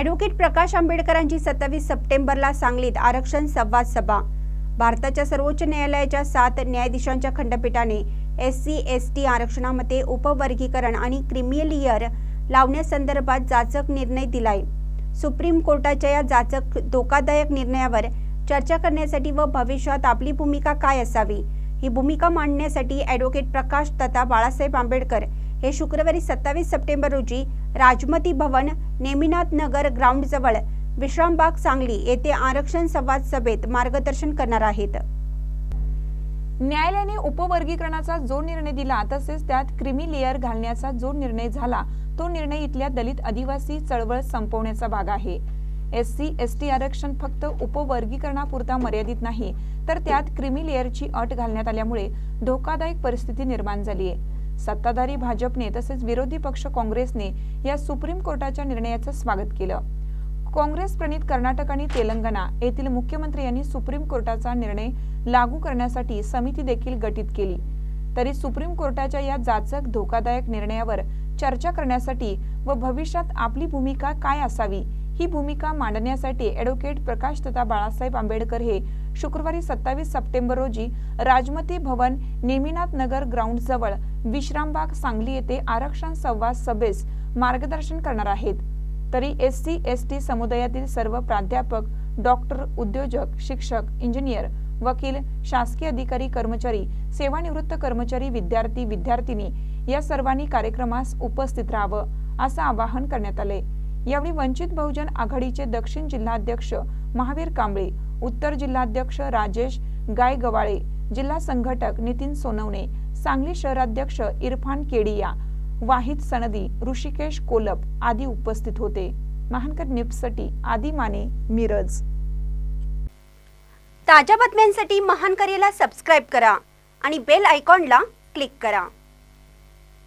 Advocate प्रकाश आंबेडकरांची सत्तावीस सप्टेंबरला सांगलीत आरक्षण संवाद सभा. भारताच्या सर्वोच्च न्यायालयाच्या सात न्यायाधीशांच्या खंडपीठाने एस सी एस टी आरक्षणामध्ये उपवर्गीकरण आणि क्रिमिलियर लावण्यासंदर्भात जाचक निर्णय दिलाय. सुप्रीम कोर्टाच्या या जाचक धोकादायक निर्णयावर चर्चा करण्यासाठी व भविष्यात आपली भूमिका काय असावी ही भूमिका मांडण्यासाठी ॲडव्होकेट प्रकाश तथा बाळासाहेब आंबेडकर हे शुक्रवारी सत्तावीस सप्टेंबर रोजी राजमती भवन नेमिनाथ नगर ग्राउंडजवळ विश्रामबाग सांगली येथे आरक्षण संवाद सभेत मार्गदर्शन करणार आहेत. न्यायालयाने उपवर्गीकरणाचा जो निर्णय दिला तसेच त्यात क्रिमी लेअर घालण्याचा जो निर्णय झाला तो निर्णय इथल्या दलित आदिवासी चळवळ संपवण्याचा भाग आहे. एस सी एस टी आरक्षण फक्त उपवर्गीकरणापुरता मर्यादित नाही तर त्यात क्रिमी लेअरची अट घालण्यात आल्यामुळे धोकादायक परिस्थिती निर्माण झाली आहे. सत्ताधारी भाजपने तसेच विरोधी पक्ष काँग्रेसने या सुप्रीम कोर्टाच्या निर्णयाचं स्वागत केलं. काँग्रेस प्रणित कर्नाटक आणि तेलंगणा येथील मुख्यमंत्री यांनी सुप्रीम कोर्टाचा निर्णय लागू करण्यासाठी समिती देखील गठीत केली. तरी सुप्रीम कोर्टाच्या या जाचक धोकादायक निर्णयावर चर्चा करण्यासाठी व भविष्यात आपली भूमिका काय असावी ही भूमिका मांडण्यासाठी ॲडव्होकेट प्रकाश तथा बाळासाहेब आंबेडकर हे शुक्रवारी सत्तावीस सप्टेंबर रोजी राजमती भवन नेमिनाथ नगर ग्राउंडजवळ विश्रामबाग सांगली येथे आरक्षण संवाद सभेस मार्गदर्शन करणार आहेत. तरी एस सी एस टी समुदायातील सर्व प्राध्यापक डॉक्टर उद्योजक शिक्षक इंजिनियर वकील शासकीय अधिकारी कर्मचारी सेवानिवृत्त कर्मचारी विद्यार्थी विद्यार्थिनी या सर्वांनी कार्यक्रमास उपस्थित राहावं असं आवाहन करण्यात आले यावेळी वंचित बहुजन आघाडीचे दक्षिण जिल्हाध्यक्ष महावीर कांबळे उत्तर जिल्हाध्यक्ष राजेश गायगवाळे जिल्हा संघटक नितीन सोनवणे सांगली शहराध्यक्ष इरफान केडिया वाहिद सनदी ऋषिकेश कोलप आदी उपस्थित होते. महानकर निप्सटी आदी माने मिरज. ताज्या बातम्यांसाठी महानकरेला सबस्क्राईब करा आणि बेल आयकॉनला क्लिक करा.